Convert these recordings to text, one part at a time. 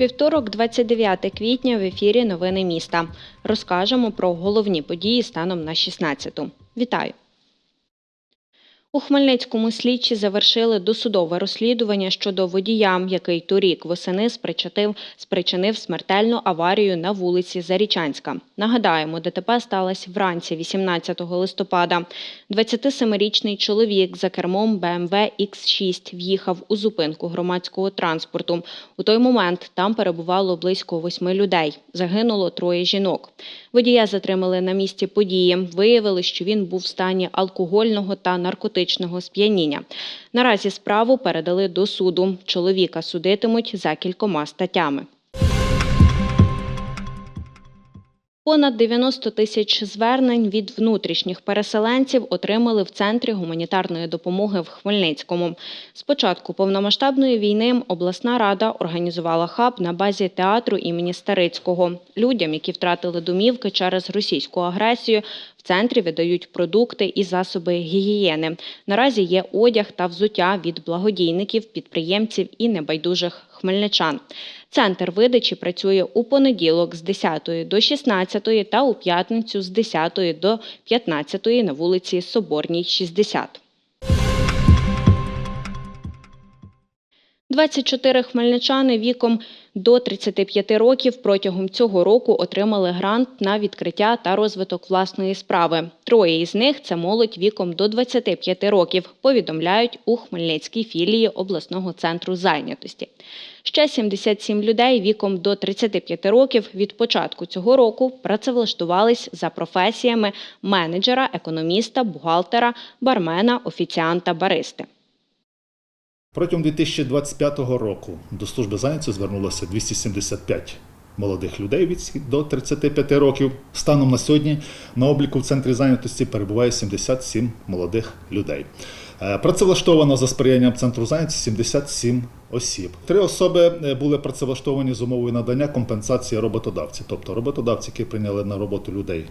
Вівторок, 29 квітня, в ефірі Новини міста. Розкажемо про головні події станом на 16-ту. Вітаю! У Хмельницькому слідчі завершили досудове розслідування щодо водія, який торік восени спричинив, спричинив смертельну аварію на вулиці Зарічанська. Нагадаємо, ДТП сталося вранці 18 листопада. 27-річний чоловік за кермом BMW X6 в'їхав у зупинку громадського транспорту. У той момент там перебувало близько восьми людей. Загинуло троє жінок. Водія затримали на місці події. Виявили, що він був в стані алкогольного та наркотичного сп'яніння. Наразі справу передали до суду. Чоловіка судитимуть за кількома статтями. Понад 90 тисяч звернень від внутрішніх переселенців отримали в центрі гуманітарної допомоги в Хмельницькому. З початку повномасштабної війни обласна рада організувала хаб на базі театру імені Старицького. Людям, які втратили домівки через російську агресію, в центрі видають продукти і засоби гігієни. Наразі є одяг та взуття від благодійників, підприємців і небайдужих хмельничан. Центр видачі працює у понеділок з 10 до 16 та у п'ятницю з 10 до 15 на вулиці Соборній, 60. 24 хмельничани віком до 35 років протягом цього року отримали грант на відкриття та розвиток власної справи. Троє із них це молодь віком до 25 років, повідомляють у Хмельницькій філії обласного центру зайнятості. Ще 77 людей віком до 35 років від початку цього року працевлаштувались за професіями менеджера, економіста, бухгалтера, бармена, офіціанта, баристи. Протягом 2025 року до служби зайнятості звернулося 275 молодих людей від до 35 років. Станом на сьогодні на обліку в центрі зайнятості перебуває 77 молодих людей. Е, Працевлаштовано за сприянням центру зайнятості 77 осіб. Три особи е, були працевлаштовані з умовою надання компенсації роботодавці, тобто роботодавці, які прийняли на роботу людей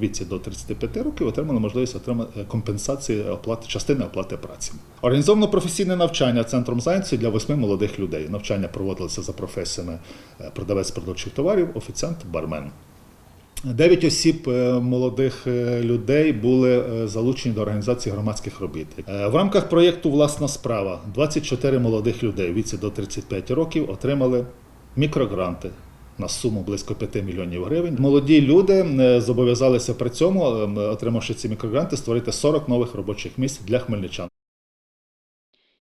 віці до 35 років отримали можливість отримати компенсації оплати частини оплати праці. Організовано професійне навчання центром зайнятості для восьми молодих людей. Навчання проводилося за професіями е, продавець продовольчих товарів, офіціант, бармен. Дев'ять осіб е, молодих е, людей були е, залучені до організації громадських робіт. Е, В рамках проєкту Власна справа 24 молодих людей віці до 35 років отримали мікрогранти на суму близько 5 мільйонів гривень. Молоді люди е, зобов'язалися при цьому, е, отримавши ці мікрогранти, створити 40 нових робочих місць для хмельничан.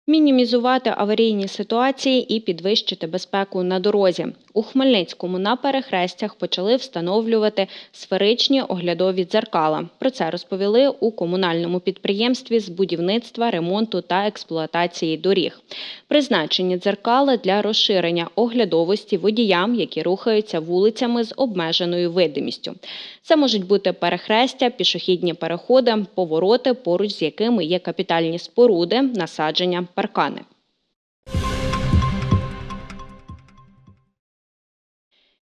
Мінімізувати аварійні ситуації і підвищити безпеку на дорозі. У Хмельницькому на перехрестях почали встановлювати сферичні оглядові дзеркала. Про це розповіли у комунальному підприємстві з будівництва, ремонту та експлуатації доріг. Призначені дзеркала для розширення оглядовості водіям, які рухаються вулицями з обмеженою видимістю. Це можуть бути перехрестя, пішохідні переходи, повороти, поруч з якими є капітальні споруди, насадження, паркани.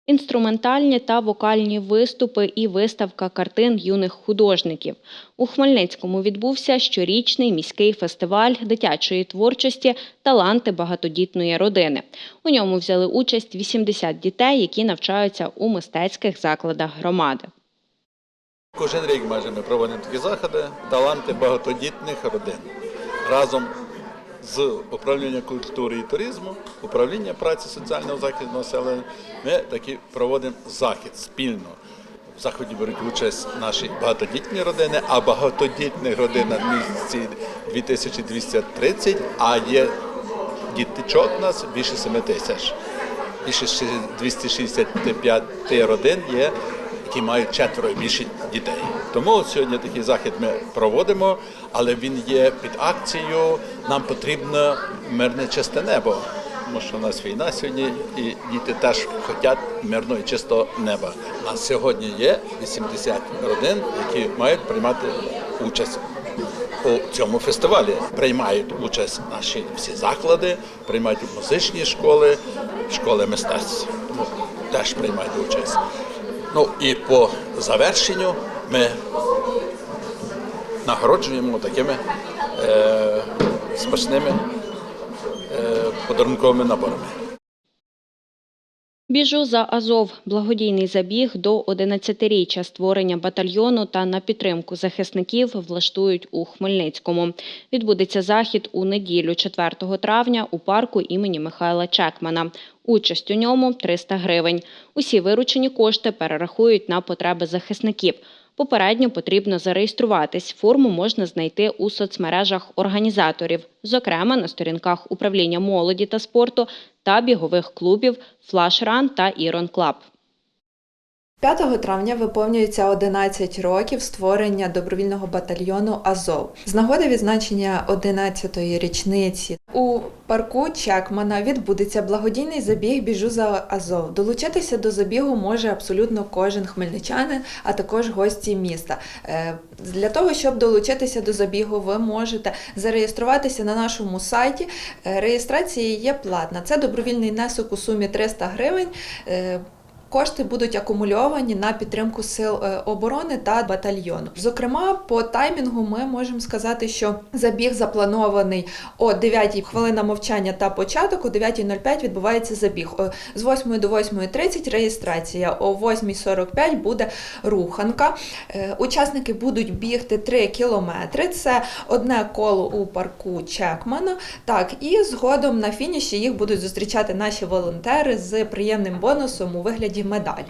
Інструментальні та вокальні виступи і виставка картин юних художників. У Хмельницькому відбувся щорічний міський фестиваль дитячої творчості Таланти багатодітної родини. У ньому взяли участь 80 дітей, які навчаються у мистецьких закладах громади. Кожен рік майже ми проводимо такі заходи, таланти багатодітних родин. Разом з управлінням культури і туризму, управління праці соціального захисту населення, ми такі проводимо захід спільно. В заході беруть участь наші багатодітні родини, а багатодітних родин на місці 2230, а є діточок у нас більше 7 тисяч. Більше ще 265 родин є, які мають четверо і більше дітей. Тому сьогодні такий захід ми проводимо, але він є під акцією. Нам потрібно мирне чисте небо. Тому що у нас війна сьогодні, і діти теж хочуть мирного і чистого неба. Нас сьогодні є 80 родин, які мають приймати участь у цьому фестивалі. Приймають участь наші всі заклади, приймають музичні школи, школи мистецтв. Теж приймають участь. Ну і по завершенню ми нагороджуємо такими е, смачними е, подарунковими наборами. Біжу за Азов благодійний забіг до 11-річчя створення батальйону та на підтримку захисників влаштують у Хмельницькому. Відбудеться захід у неділю, 4 травня, у парку імені Михайла Чекмана. Участь у ньому 300 гривень. Усі виручені кошти перерахують на потреби захисників. Попередньо потрібно зареєструватись. Форму можна знайти у соцмережах організаторів, зокрема на сторінках управління молоді та спорту та бігових клубів Флашран та Ірон Клаб. 5 травня виповнюється 11 років створення добровільного батальйону Азов. З нагоди відзначення 11-ї річниці у парку Чекмана відбудеться благодійний забіг Біжу за Азов. Долучитися до забігу може абсолютно кожен хмельничанин, а також гості міста. Е, Для того, щоб долучитися до забігу, ви можете зареєструватися на нашому сайті. Е, Реєстрація є платна. Це добровільний внесок у сумі 300 гривень. Кошти будуть акумульовані на підтримку сил е, оборони та батальйону. Зокрема, по таймінгу ми можемо сказати, що забіг запланований о 9 хвилина мовчання та початок, о 9.05 відбувається забіг. З 8 до 8.30 реєстрація, о 8.45 буде руханка. Е, Учасники будуть бігти 3 кілометри. Це одне коло у парку Чекмана. Так, і згодом на фініші їх будуть зустрічати наші волонтери з приємним бонусом у вигляді медалі.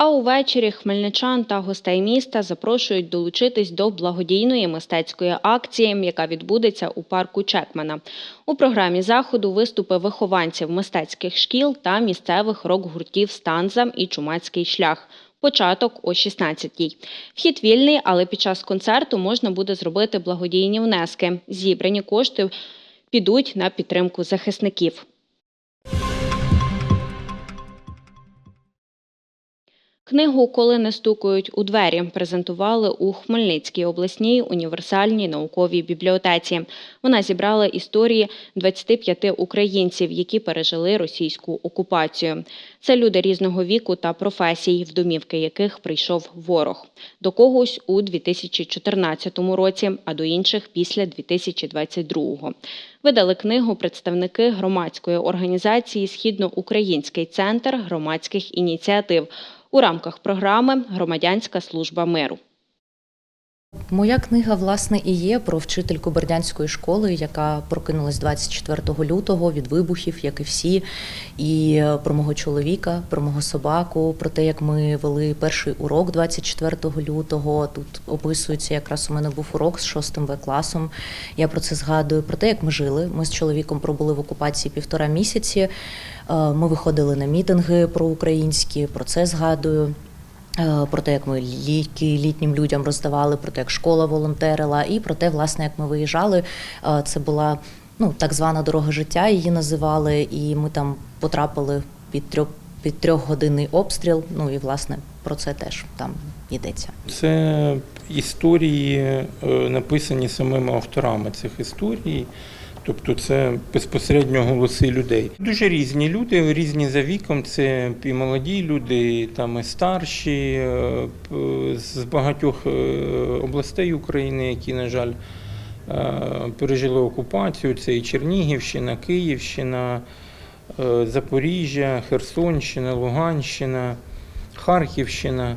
А увечері хмельничан та гостей міста запрошують долучитись до благодійної мистецької акції, яка відбудеться у парку Чекмана. У програмі заходу виступи вихованців мистецьких шкіл та місцевих рок-гуртів Станза і Чумацький шлях. Початок о 16-й. Вхід вільний, але під час концерту можна буде зробити благодійні внески. Зібрані кошти підуть на підтримку захисників. Книгу Коли не стукають у двері презентували у Хмельницькій обласній універсальній науковій бібліотеці. Вона зібрала історії 25 українців, які пережили російську окупацію. Це люди різного віку та професій, в домівки яких прийшов ворог. До когось у 2014 році, а до інших після 2022. Видали книгу представники громадської організації Східноукраїнський центр громадських ініціатив у рамках програми Громадянська служба миру. Моя книга, власне, і є про вчительку Бердянської школи, яка прокинулась 24 лютого від вибухів, як і всі, і про мого чоловіка, про мого собаку, про те, як ми вели перший урок 24 лютого. Тут описується, якраз у мене був урок з 6 В класом. Я про це згадую. Про те, як ми жили. Ми з чоловіком пробули в окупації півтора місяці. Е, Ми виходили на мітинги проукраїнські, про це згадую. Е, Про те, як ми ліки літнім людям роздавали, про те, як школа волонтерила, і про те, власне, як ми виїжджали. Е, Це була ну так звана дорога життя, її називали, і ми там потрапили під трьох під трьохгодинний обстріл. Ну і власне про це теж там йдеться. Це історії, е, написані самими авторами цих історій. Тобто це безпосередньо голоси людей. Дуже різні люди, різні за віком. Це і молоді люди, там і старші е, з багатьох е, областей України, які, на жаль, е, пережили окупацію. Це і Чернігівщина, Київщина, Запоріжжя, Херсонщина, Луганщина, Харківщина.